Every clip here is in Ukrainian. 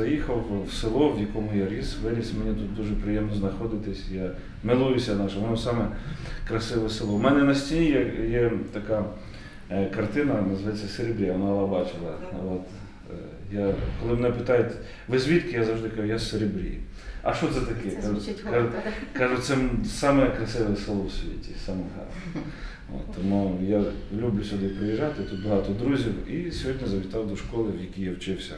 заїхав в село, в якому я ріс, виріс. Мені тут дуже приємно знаходитись. Я милуюся нашим, воно саме красиве село. У мене на стіні є, є така е, картина, називається Серебря, вона Алла бачила. От, е, я, коли мене питають, ви звідки, я завжди кажу, я з Серебрі. А що це таке? Це звучить кажу. Кажу, це саме красиве село в світі, саме гарне. От, тому я люблю сюди приїжджати, тут багато друзів. І сьогодні завітав до школи, в якій я вчився.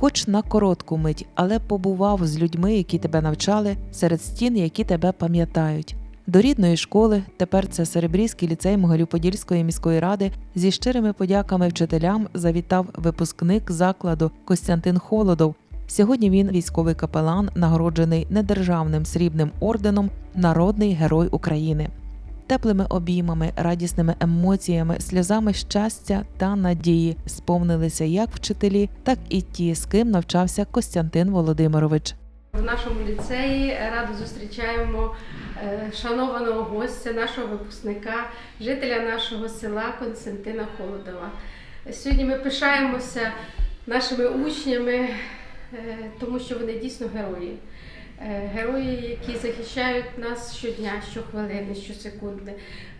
Хоч на коротку мить, але побував з людьми, які тебе навчали, серед стін, які тебе пам'ятають. До рідної школи, тепер це Серебрійський ліцей Могилів-Подільської міської ради, зі щирими подяками вчителям завітав випускник закладу Костянтин Холодов. Сьогодні він військовий капелан, нагороджений недержавним срібним орденом Народний герой України. Теплими обіймами, радісними емоціями, сльозами щастя та надії сповнилися як вчителі, так і ті, з ким навчався Костянтин Володимирович. В нашому ліцеї радо зустрічаємо е, шанованого гостя, нашого випускника, жителя нашого села Константина Холодова. Сьогодні ми пишаємося нашими учнями, е, тому що вони дійсно герої. Е, Герої, які захищають нас щодня, щохвилини, щосекунди.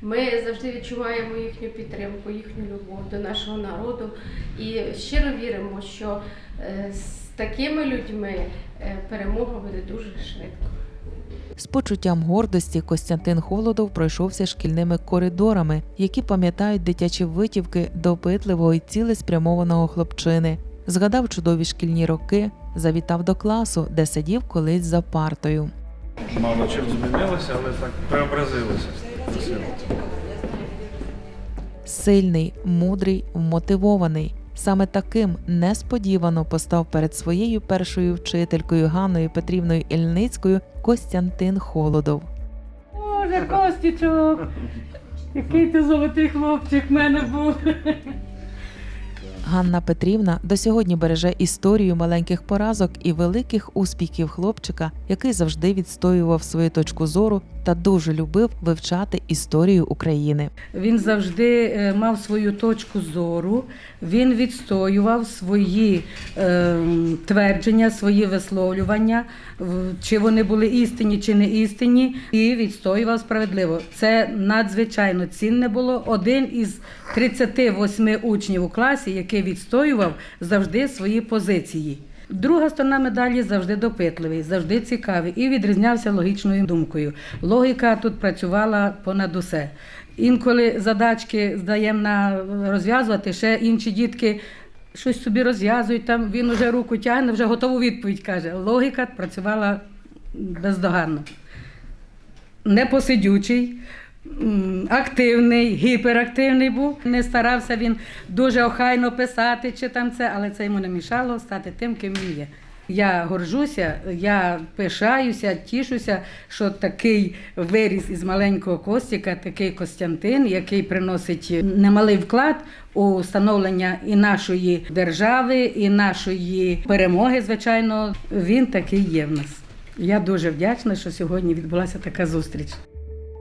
Ми завжди відчуваємо їхню підтримку, їхню любов до нашого народу і щиро віримо, що е, з такими людьми е, перемога буде дуже швидко. З почуттям гордості Костянтин Холодов пройшовся шкільними коридорами, які пам'ятають дитячі витівки допитливого і цілеспрямованого хлопчини. Згадав чудові шкільні роки, завітав до класу, де сидів колись за партою. Мало чим змінилося, але так преобразилося. Сильний, мудрий, вмотивований. Саме таким несподівано постав перед своєю першою вчителькою Ганною Петрівною Ільницькою Костянтин Холодов. Боже, Костічок, який ти золотий хлопчик в мене був. Ганна Петрівна до сьогодні береже історію маленьких поразок і великих успіхів хлопчика, який завжди відстоював свою точку зору та дуже любив вивчати історію України. Він завжди е, мав свою точку зору, він відстоював свої е, твердження, свої висловлювання, чи вони були істинні, чи не істинні, і відстоював справедливо. Це надзвичайно цінне було. Один із 38 учнів у класі, який відстоював завжди свої позиції. Друга сторона медалі завжди допитливий, завжди цікавий і відрізнявся логічною думкою. Логіка тут працювала понад усе. Інколи задачки здаємо на розв'язувати, ще інші дітки щось собі розв'язують, там він уже руку тягне, вже готову відповідь каже. Логіка працювала бездоганно. Непосидючий, активний, гіперактивний був. Не старався він дуже охайно писати чи там це, але це йому не мішало стати тим, ким він є. Я горжуся, я пишаюся, тішуся, що такий виріс із маленького Костіка, такий Костянтин, який приносить немалий вклад у становлення і нашої держави, і нашої перемоги. Звичайно, він такий є в нас. Я дуже вдячна, що сьогодні відбулася така зустріч.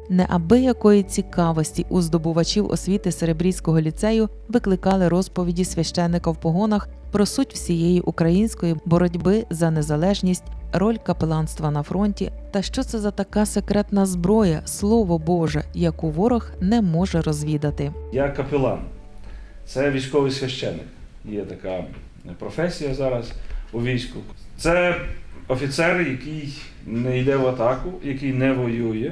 Неабиякої цікавості у здобувачів освіти Серебрійського ліцею викликали розповіді священника в погонах про суть всієї української боротьби за незалежність, роль капеланства на фронті та що це за така секретна зброя, слово Боже, яку ворог не може розвідати. Я капелан. Це військовий священник. Є така професія зараз у війську. Це офіцер, який не йде в атаку, який не воює,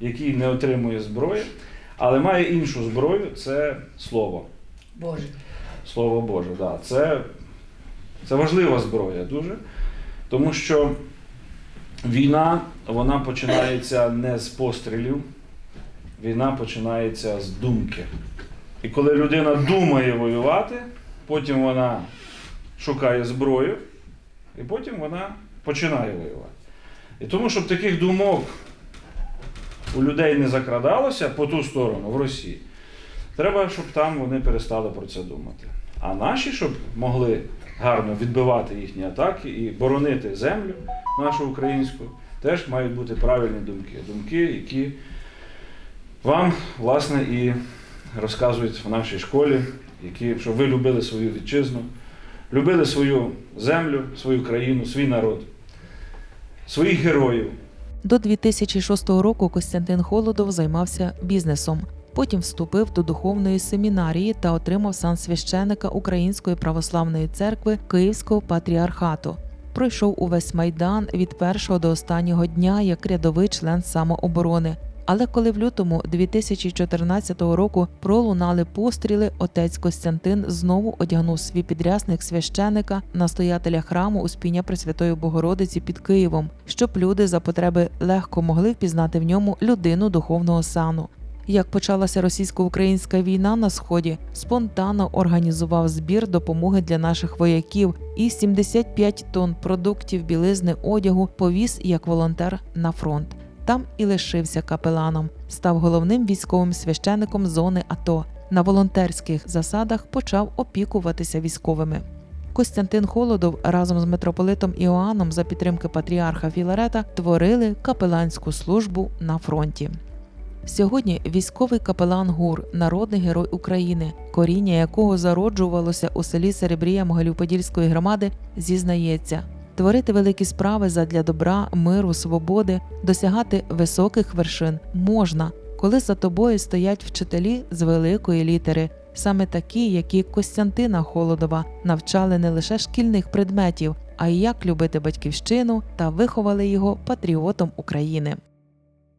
який не отримує зброї, але має іншу зброю це слово. Боже. Слово Боже, да. це, це важлива зброя дуже, тому що війна вона починається не з пострілів, війна починається з думки. І коли людина думає воювати, потім вона шукає зброю, і потім вона починає воювати. І тому, щоб таких думок у людей не закрадалося по ту сторону в Росії, треба, щоб там вони перестали про це думати. А наші, щоб могли гарно відбивати їхні атаки і боронити землю нашу українську, теж мають бути правильні думки. Думки, які вам, власне, і розказують в нашій школі, які, щоб ви любили свою вітчизну, любили свою землю, свою країну, свій народ, своїх героїв. До 2006 року Костянтин Холодов займався бізнесом. Потім вступив до духовної семінарії та отримав сан священика Української православної церкви Київського патріархату. Пройшов увесь майдан від першого до останнього дня як рядовий член самооборони. Але коли в лютому 2014 року пролунали постріли, отець Костянтин знову одягнув свій підрясник священика настоятеля храму Успіння Пресвятої Богородиці під Києвом, щоб люди за потреби легко могли впізнати в ньому людину духовного сану. Як почалася російсько-українська війна на сході, спонтанно організував збір допомоги для наших вояків і 75 тонн продуктів білизни одягу повіз як волонтер на фронт. Там і лишився капеланом, став головним військовим священником зони АТО. На волонтерських засадах почав опікуватися військовими. Костянтин Холодов разом з митрополитом Іоанном за підтримки патріарха Філарета творили капеланську службу на фронті. Сьогодні військовий капелан ГУР, народний герой України, коріння якого зароджувалося у селі Серебрія Могилів-Подільської громади, зізнається. Творити великі справи задля добра, миру, свободи, досягати високих вершин можна, коли за тобою стоять вчителі з великої літери, саме такі, які Костянтина Холодова навчали не лише шкільних предметів, а й як любити батьківщину та виховали його патріотом України.